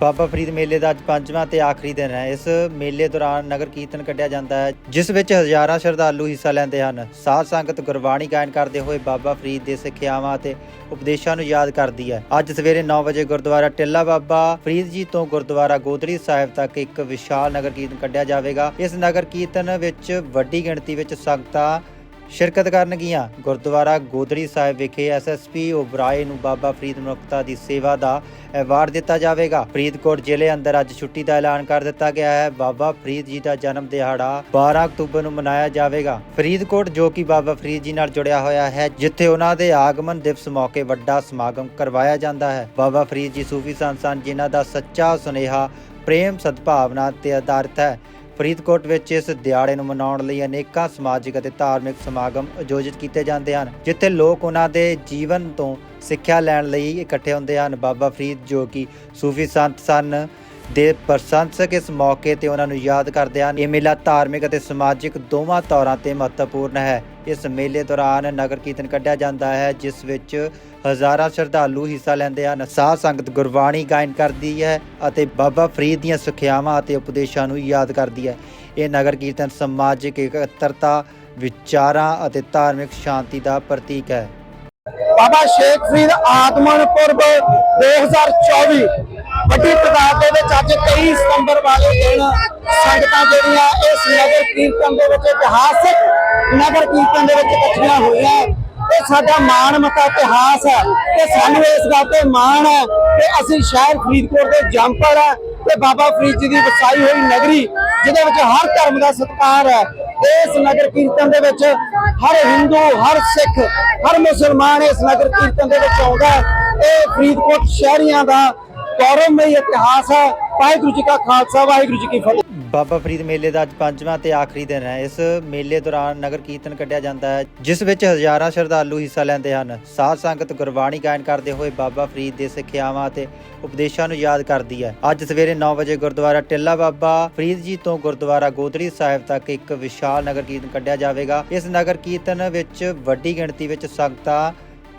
ਬਾਬਾ ਫਰੀਦ ਮੇਲੇ ਦਾ ਅੱਜ ਪੰਜਵਾਂ ਤੇ ਆਖਰੀ ਦਿਨ ਹੈ। ਇਸ ਮੇਲੇ ਦੌਰਾਨ ਨਗਰ ਕੀਰਤਨ ਕੱਢਿਆ ਜਾਂਦਾ ਹੈ, ਜਿਸ ਵਿੱਚ ਹਜ਼ਾਰਾਂ ਸ਼ਰਧਾਲੂ ਹਿੱਸਾ ਲੈਂਦੇ ਹਨ। ਸਾਧ ਸੰਗਤ ਗੁਰਬਾਣੀ ਗਾਇਨ ਕਰਦੇ ਹੋਏ ਬਾਬਾ ਫਰੀਦ ਦੇ ਸਿੱਖਿਆਵਾਂ ਅਤੇ ਉਪਦੇਸ਼ਾਂ ਨੂੰ ਯਾਦ ਕਰਦੀ ਹੈ। ਅੱਜ ਸਵੇਰੇ 9 ਵਜੇ ਗੁਰਦੁਆਰਾ ਟਿੱਲਾ ਬਾਬਾ ਫਰੀਦ ਜੀ ਤੋਂ ਗੁਰਦੁਆਰਾ ਗੋਦੜੀ ਸਾਹਿਬ ਤੱਕ ਇੱਕ ਵਿਸ਼ਾਲ ਨਗਰ ਕੀਰਤਨ ਕੱਢਿਆ ਜਾਵੇਗਾ। ਇਸ ਨਗਰ ਕੀਰਤਨ ਵਿੱਚ ਵੱਡੀ ਗਿਣਤੀ ਵਿੱਚ ਸੰਗਤਾਂ ਸ਼ਿਰਕਤ ਕਰਨਗੀਆਂ ਗੁਰਦੁਆਰਾ ਗੋਦੜੀ ਸਾਹਿਬ ਵਿਖੇ ਐਸਐਸਪੀ ਉਬਰਾਏ ਨੂੰ ਬਾਬਾ ਫਰੀਦ ਮਨੁੱਖਤਾ ਦੀ ਸੇਵਾ ਦਾ ਐਵਾਰਡ ਦਿੱਤਾ ਜਾਵੇਗਾ। ਫਰੀਦਕੋਟ ਜ਼ਿਲ੍ਹੇ ਅੰਦਰ ਅੱਜ ਛੁੱਟੀ ਦਾ ਐਲਾਨ ਕਰ ਦਿੱਤਾ ਗਿਆ ਹੈ। ਬਾਬਾ ਫਰੀਦ ਜੀ ਦਾ ਜਨਮ ਦਿਹਾੜਾ 12 ਅਕਤੂਬਰ ਨੂੰ ਮਨਾਇਆ ਜਾਵੇਗਾ। ਫਰੀਦਕੋਟ ਜੋ ਕਿ ਬਾਬਾ ਫਰੀਦ ਜੀ ਨਾਲ ਜੁੜਿਆ ਹੋਇਆ ਹੈ, ਜਿੱਥੇ ਉਹਨਾਂ ਦੇ ਆਗਮਨ ਦਿਵਸ ਮੌਕੇ ਵੱਡਾ ਸਮਾਗਮ ਕਰਵਾਇਆ ਜਾਂਦਾ ਹੈ। ਬਾਬਾ ਫਰੀਦ ਜੀ ਸੂਫੀ ਸੰਤ ਸਨ, ਜਿਨ੍ਹਾਂ ਦਾ ਸੱਚਾ ਸੁਨੇਹਾ ਪ੍ਰੇਮ ਸਦਭਾਵਨਾ ਤੇ ਆਧਾਰਿਤ ਹੈ। ਫਰੀਦਕੋਟ ਵਿੱਚ ਇਸ ਦਿਹਾੜੇ ਨੂੰ ਮਨਾਉਣ ਲਈ ਅਨੇਕਾਂ ਸਮਾਜਿਕ ਅਤੇ ਧਾਰਮਿਕ ਸਮਾਗਮ ਆਯੋਜਿਤ ਕੀਤੇ ਜਾਂਦੇ ਹਨ, ਜਿੱਥੇ ਲੋਕ ਉਹਨਾਂ ਦੇ ਜੀਵਨ ਤੋਂ ਸਿੱਖਿਆ ਲੈਣ ਲਈ ਇਕੱਠੇ ਹੁੰਦੇ ਹਨ। ਬਾਬਾ ਫਰੀਦ ਜੋ ਕਿ ਸੂਫੀ ਸੰਤ ਸਨ ਦੇ ਪ੍ਰਸ਼ੰਸਕ ਇਸ ਮੌਕੇ ਤੇ ਉਹਨਾਂ ਨੂੰ ਯਾਦ ਕਰਦੇ ਹਨ। ਇਹ ਮੇਲਾ ਧਾਰਮਿਕ ਅਤੇ ਸਮਾਜਿਕ ਦੋਵਾਂ ਤੌਰਾਂ ਤੇ ਮਹੱਤਵਪੂਰਨ ਹੈ। ਇਸ ਮੇਲੇ ਦੌਰਾਨ ਨਗਰ ਕੀਰਤਨ ਕੱਢਿਆ ਜਾਂਦਾ ਹੈ, ਜਿਸ ਵਿੱਚ ਹਜ਼ਾਰਾਂ ਸ਼ਰਧਾਲੂ ਹਿੱਸਾ ਲੈਂਦੇ ਹਨ। ਸਾਧ ਸੰਗਤ ਗੁਰਬਾਣੀ ਗਾਇਨ ਕਰਦੀ ਹੈ ਅਤੇ ਬਾਬਾ ਫਰੀਦ ਦੀਆਂ ਸਿੱਖਿਆਵਾਂ ਅਤੇ ਉਪਦੇਸ਼ਾਂ ਨੂੰ ਯਾਦ ਕਰਦੀ ਹੈ। ਇਹ ਨਗਰ ਕੀਰਤਨ ਸਮਾਜਿਕ ਇਕੱਤਰਤਾ, ਵਿਚਾਰਾਂ ਅਤੇ ਧਾਰਮਿਕ ਸ਼ਾਂਤੀ ਦਾ ਪ੍ਰਤੀਕ ਹੈ। ਬਾਬਾ ਸ਼ੇਖ ਫਰੀਦ ਆਤਮਨ ਪੁਰਬ 2024 ਵੱਡੀ ਤਾਦਾਦ ਦੇ ਵਿੱਚ ਅੱਜ 23 ਸਤੰਬਰ ਵਾਲੇ ਦਿਨ ਸੰਗਤਾਂ ਜਿਹੜੀਆਂ ਇਸ ਨਗਰ ਕੀਰਤਨ ਦੇ ਵਿੱਚ ਇਤਿਹਾਸਕ ਨਗਰ ਕੀਰਤਨ ਦੇ ਵਿੱਚ ਇਕੱਠੀਆਂ ਹੋਈਆਂ ਇਹ ਸਾਡਾ ਮਾਣ ਮਤਾ ਇਤਿਹਾਸ ਹੈ ਤੇ ਸਾਨੂੰ ਇਸ ਗੱਲ ਤੇ ਮਾਣ ਹੈ ਕਿ ਅਸੀਂ ਸ਼ਹਿਰ ਫਰੀਦਕੋਟ ਦੇ ਜੰਪਰ ਹੈ ਤੇ ਬਾਬਾ ਫਰੀਦ ਜੀ ਦੀ ਵਸਾਈ ਹੋਈ ਨਗਰੀ, ਜਿਹਦੇ ਵਿੱਚ ਹਰ ਧਰਮ ਦਾ ਸਤਿਕਾਰ ਹੈ। ਇਸ ਨਗਰ ਕੀਰਤਨ ਦੇ ਵਿੱਚ ਹਰ ਹਿੰਦੂ, ਹਰ ਸਿੱਖ, ਹਰ ਮੁਸਲਮਾਨ ਇਸ ਨਗਰ ਕੀਰਤਨ ਦੇ ਵਿੱਚ ਆਉਂਦਾ ਹੈ। ਇਹ ਫਰੀਦਕੋਟ ਸ਼ਹਿਰੀਆਂ ਦਾ ਗੌਰਵਮਈ ਇਤਿਹਾਸ ਹੈ। ਵਾਹਿਗੁਰੂ ਜੀ ਕਾ ਖਾਲਸਾ, ਵਾਹਿਗੁਰੂ ਜੀ ਕੀ ਫਤਿਹ। ਬਾਬਾ ਫਰੀਦ ਮੇਲੇ ਦਾ ਅੱਜ ਪੰਜਵਾਂ ਤੇ ਆਖਰੀ ਦਿਨ ਹੈ। ਇਸ ਮੇਲੇ ਦੌਰਾਨ ਨਗਰ ਕੀਰਤਨ ਕੱਢਿਆ ਜਾਂਦਾ ਹੈ, ਜਿਸ ਵਿੱਚ ਹਜ਼ਾਰਾਂ ਸ਼ਰਧਾਲੂ ਹਿੱਸਾ ਲੈਂਦੇ ਹਨ। ਸਾਧ ਸੰਗਤ ਗੁਰਬਾਣੀ ਗਾਇਨ ਕਰਦੇ ਹੋਏ ਬਾਬਾ ਫਰੀਦ ਦੇ ਸਿੱਖਿਆਵਾਂ ਅਤੇ ਉਪਦੇਸ਼ਾਂ ਨੂੰ ਯਾਦ ਕਰਦੀ ਹੈ। ਅੱਜ ਸਵੇਰੇ 9 ਵਜੇ ਗੁਰਦੁਆਰਾ ਟਿੱਲਾ ਬਾਬਾ ਫਰੀਦ ਜੀ ਤੋਂ ਗੁਰਦੁਆਰਾ ਗੋਦੜੀ ਸਾਹਿਬ ਤੱਕ ਇੱਕ ਵਿਸ਼ਾਲ ਨਗਰ ਕੀਰਤਨ ਕੱਢਿਆ ਜਾਵੇਗਾ। ਇਸ ਨਗਰ ਕੀਰਤਨ ਵਿੱਚ ਵੱਡੀ ਗਿਣਤੀ ਵਿੱਚ ਸੰਗਤਾਂ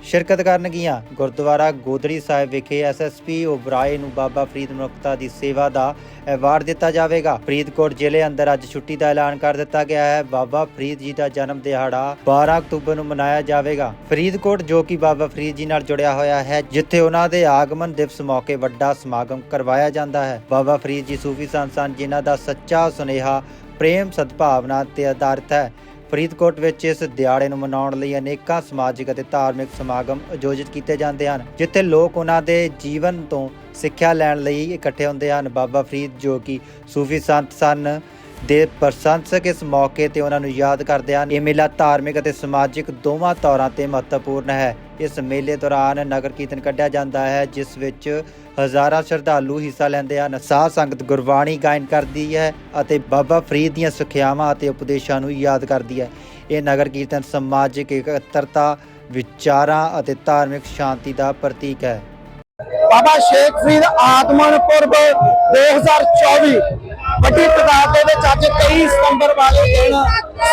ਸ਼ਿਰਕਤ ਕਰਨਗੀਆਂ ਗੁਰਦੁਆਰਾ ਗੋਦੜੀ ਸਾਹਿਬ ਵਿਖੇ ਐਸਐਸਪੀ ਉਬਰਾਏ ਨੂੰ ਬਾਬਾ ਫਰੀਦ ਮਨੁੱਖਤਾ ਦੀ ਸੇਵਾ ਦਾ ਐਵਾਰਡ ਦਿੱਤਾ ਜਾਵੇਗਾ। ਫਰੀਦਕੋਟ ਜ਼ਿਲ੍ਹੇ ਅੰਦਰ ਅੱਜ ਛੁੱਟੀ ਦਾ ਐਲਾਨ ਕਰ ਦਿੱਤਾ ਗਿਆ ਹੈ। ਬਾਬਾ ਫਰੀਦ ਜੀ ਦਾ ਜਨਮ ਦਿਹਾੜਾ 12 ਅਕਤੂਬਰ ਨੂੰ ਮਨਾਇਆ ਜਾਵੇਗਾ। ਫਰੀਦਕੋਟ ਜੋ ਕਿ ਬਾਬਾ ਫਰੀਦ ਜੀ ਨਾਲ ਜੁੜਿਆ ਹੋਇਆ ਹੈ, ਜਿੱਥੇ ਉਹਨਾਂ ਦੇ ਆਗਮਨ ਦਿਵਸ ਮੌਕੇ ਵੱਡਾ ਸਮਾਗਮ ਕਰਵਾਇਆ ਜਾਂਦਾ ਹੈ। ਬਾਬਾ ਫਰੀਦ ਜੀ ਸੂਫੀ ਸੰਤ ਸਨ, ਜਿਨ੍ਹਾਂ ਦਾ ਸੱਚਾ ਸੁਨੇਹਾ ਪ੍ਰੇਮ ਸਦਭਾਵਨਾ ਤੇ ਆਧਾਰਿਤ ਹੈ। ਫਰੀਦਕੋਟ ਵਿੱਚ ਇਸ ਦਿਹਾੜੇ ਨੂੰ ਮਨਾਉਣ ਲਈ ਅਨੇਕਾਂ ਸਮਾਜਿਕ ਅਤੇ ਧਾਰਮਿਕ ਸਮਾਗਮ ਆਯੋਜਿਤ ਕੀਤੇ ਜਾਂਦੇ ਹਨ, ਜਿੱਥੇ ਲੋਕ ਉਹਨਾਂ ਦੇ ਜੀਵਨ ਤੋਂ ਸਿੱਖਿਆ ਲੈਣ ਲਈ ਇਕੱਠੇ ਹੁੰਦੇ ਹਨ। ਬਾਬਾ ਫਰੀਦ ਜੋ ਕਿ ਸੂਫੀ ਸੰਤ ਸਨ ਦੇ ਪ੍ਰਸ਼ੰਸਕ ਇਸ ਮੌਕੇ ਤੇ ਉਹਨਾਂ ਨੂੰ ਯਾਦ ਕਰਦੇ ਹਨ। ਇਹ ਮੇਲਾ ਧਾਰਮਿਕ ਅਤੇ ਸਮਾਜਿਕ ਦੋਵਾਂ ਤੌਰਾਂ ਤੇ ਮਹੱਤਵਪੂਰਨ ਹੈ। ਇਸ ਮੇਲੇ ਦੌਰਾਨ ਨਗਰ ਕੀਰਤਨ ਕੱਢਿਆ ਜਾਂਦਾ ਹੈ, ਜਿਸ ਵਿੱਚ ਹਜ਼ਾਰਾਂ ਸ਼ਰਧਾਲੂ ਹਿੱਸਾ ਲੈਂਦੇ ਹਨ। ਸਾਧ ਸੰਗਤ ਗੁਰਬਾਣੀ ਗਾਇਨ ਕਰਦੀ ਹੈ ਅਤੇ ਬਾਬਾ ਫਰੀਦ ਦੀਆਂ ਸਿੱਖਿਆਵਾਂ ਅਤੇ ਉਪਦੇਸ਼ਾਂ ਨੂੰ ਯਾਦ ਕਰਦੀ ਹੈ। ਇਹ ਨਗਰ ਕੀਰਤਨ ਸਮਾਜਿਕ ਇਕੱਤਰਤਾ, ਵਿਚਾਰਾਂ ਅਤੇ ਧਾਰਮਿਕ ਸ਼ਾਂਤੀ ਦਾ ਪ੍ਰਤੀਕ ਹੈ। ਬਾਬਾ ਸ਼ੇਖ ਫਰੀਦ ਆਤਮਨ ਪੁਰਬ 2024 ਵੱਡੀ ਤਾਦਾਦ ਦੇ ਵਿੱਚ ਅੱਜ 23 ਸਤੰਬਰ ਵਾਲੇ ਦਿਨ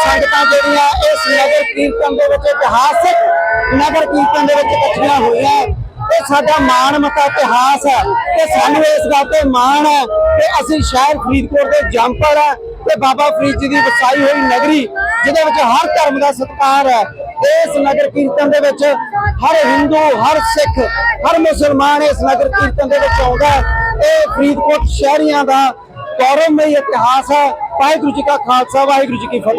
ਸੰਗਤਾਂ ਜਿਹੜੀਆਂ ਇਸ ਨਗਰ ਕੀਰਤਨ ਦੇ ਵਿੱਚ ਇਤਿਹਾਸਕ ਨਗਰ ਕੀਰਤਨ ਦੇ ਵਿੱਚ ਇਕੱਠੀਆਂ ਹੋਈਆਂ ਇਹ ਸਾਡਾ ਮਾਣ ਮਤਾ ਇਤਿਹਾਸ ਹੈ ਤੇ ਸਾਨੂੰ ਇਸ ਗੱਲ ਤੇ ਮਾਣ ਹੈ ਕਿ ਅਸੀਂ ਸ਼ਹਿਰ ਫਰੀਦਕੋਟ ਦੇ ਜੰਪਰ ਹੈ ਤੇ ਬਾਬਾ ਫਰੀਦ ਜੀ ਦੀ ਵਸਾਈ ਹੋਈ ਨਗਰੀ, ਜਿਹਦੇ ਵਿੱਚ ਹਰ ਧਰਮ ਦਾ ਸਤਿਕਾਰ ਹੈ। ਇਸ ਨਗਰ ਕੀਰਤਨ ਦੇ ਵਿੱਚ ਹਰ ਹਿੰਦੂ, ਹਰ ਸਿੱਖ, ਹਰ ਮੁਸਲਮਾਨ ਇਸ ਨਗਰ ਕੀਰਤਨ ਦੇ ਵਿੱਚ ਆਉਂਦਾ ਹੈ। ਇਹ ਫਰੀਦਕੋਟ ਸ਼ਹਿਰੀਆਂ ਦਾ ਗੌਰਵਮਈ ਇਤਿਹਾਸ ਹੈ। ਵਾਹਿਗੁਰੂ ਜੀ ਕਾ ਖਾਲਸਾ ਵਾਹਿਗੁਰੂ ਜੀ ਕੀ ਫਤਿਹ।